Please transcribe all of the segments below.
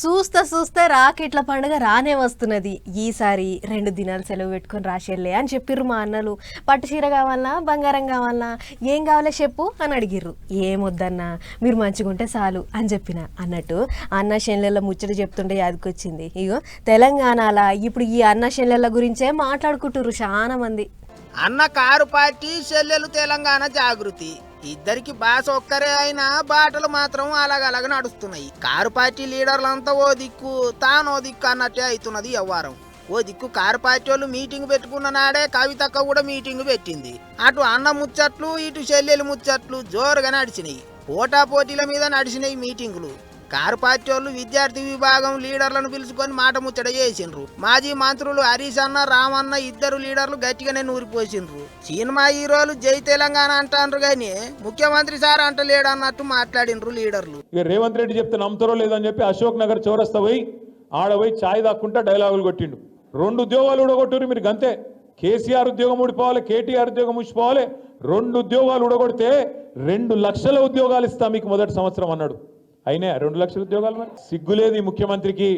చూస్తా చూస్తే రాకెట్ల పండుగ రానే వస్తున్నది. ఈసారి రెండు దినాలు సెలవు పెట్టుకొని రాసేళ్ళే అని చెప్పిర్రు మా అన్నలు. పట్టు చీర కావాలనా బంగారం కావాలన్నా ఏం కావాలో చెప్పు అని అడిగిర్రు. ఏమొద్దన్నా మీరు మంచిగా ఉంటే చాలు అని చెప్పిన అన్నట్టు అన్న శనిల ముచ్చట చెప్తుంటే యాదకొచ్చింది. ఇగో తెలంగాణలో ఇప్పుడు ఈ అన్న శనిల గురించే మాట్లాడుకుంటుర్రు చాలా మంది. అన్న కారు పార్టీ చెల్లెలు తెలంగాణ జాగృతి. ఇద్దరికి భాష ఒక్కరే అయినా బాటలు మాత్రం అలాగలాగ నడుస్తున్నాయి. కారు పార్టీ లీడర్లంతా ఓ దిక్కు తాను ఓ దిక్కు అన్నట్టే అవుతున్నది వ్యవహారం ఓ దిక్కు కారు పార్టీ వాళ్ళు మీటింగ్ పెట్టుకున్న నాడే కవితక్క కూడా మీటింగ్ పెట్టింది. అటు అన్న ముచ్చట్లు ఇటు చెల్లెలు ముచ్చట్లు జోరుగా నడిచినాయి. పోటా పోటీల మీద నడిచినాయి మీటింగులు. కారు పార్టీ వాళ్ళు విద్యార్థి విభాగం లీడర్లను పిలుచుకొని మాట ముచ్చట చేసిండ్రు. మాజీ మంత్రులు హరీష్ అన్న రామన్న ఇద్దరు లీడర్లు గట్టిగానే నూరిపోసిండ్రు. సినిమా హీరోలు జై తెలంగాణ అంటారు గాని ముఖ్యమంత్రి సార్ అంటలేడు అన్నట్టు మాట్లాడిండ్రు లీడర్లు. ఇక రేవంత్ రెడ్డి చెప్తే నమ్ముతారో లేదని చెప్పి అశోక్ నగర్ చౌరస్తా పోయి ఆడ పోయి ఛాయ్ దాక్కుంటా డైలాగులు కొట్టిండు. రెండు ఉద్యోగాలు ఊడగొట్టురు మీరు గంతే. కేసీఆర్ ఉద్యోగం ఊడిపోవాలి కేటీఆర్ ఉద్యోగం ఊడిపోవాలి రెండు ఉద్యోగాలు ఉడగొడితే రెండు లక్షల ఉద్యోగాలు ఇస్తా మీకు మొదటి సంవత్సరం అన్నాడు. అయినా రెండు లక్షల ఉద్యోగాలు మరి. సిగ్గులేదు ముఖ్యమంత్రికి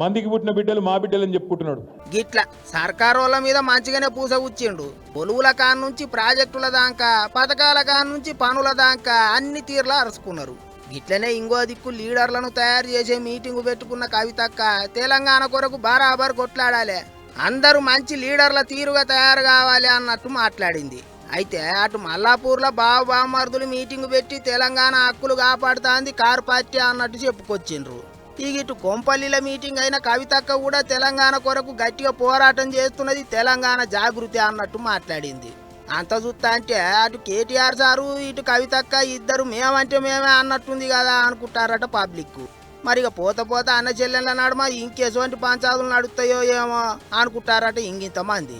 మందికి పుట్టిన బిడ్డలు మా బిడ్డలు అని చెప్పుకుంటున్నాడు. గిట్ల సర్కారు వాళ్ళ మీద మంచిగానే పూస కూర్చిండు. పొలువుల కాన్ నుంచి ప్రాజెక్టుల దాకా పథకాల కాన్ నుంచి పనుల దాకా అన్ని తీర్లా అరుచుకున్నారు. గిట్లనే ఇంకో దిక్కు లీడర్లను తయారు చేసే మీటింగు పెట్టుకున్న కవితక్క తెలంగాణ కొరకు బరాబర్ కొట్లాడాలి. అందరూ మంచి లీడర్ల తీరుగా తయారు కావాలి అన్నట్టు మాట్లాడింది. అయితే అటు మల్లాపూర్లో బావ బామర్దులు మీటింగ్ పెట్టి తెలంగాణ హక్కులు కాపాడుతాంది కారు పార్టీ అన్నట్టు చెప్పుకొచ్చిండ్రు. ఇక ఇటు కొంపల్లిల మీటింగ్ అయిన కవితక్క కూడా తెలంగాణ కొరకు గట్టిగా పోరాటం చేస్తున్నది తెలంగాణ జాగృతి అన్నట్టు మాట్లాడింది. అంత చూస్తా అంటే అటు కేటీఆర్ సారు ఇటు కవితక్క ఇద్దరు మేమంటే మేమే అన్నట్టుంది కదా అనుకుంటారట పబ్లిక్ మరి ఇక పోత పోత అన్న చెల్లెళ్ళ నడుమ ఇంకెటువంటి పంచాదులు నడుస్తాయో ఏమో అనుకుంటారట ఇంకింతమంది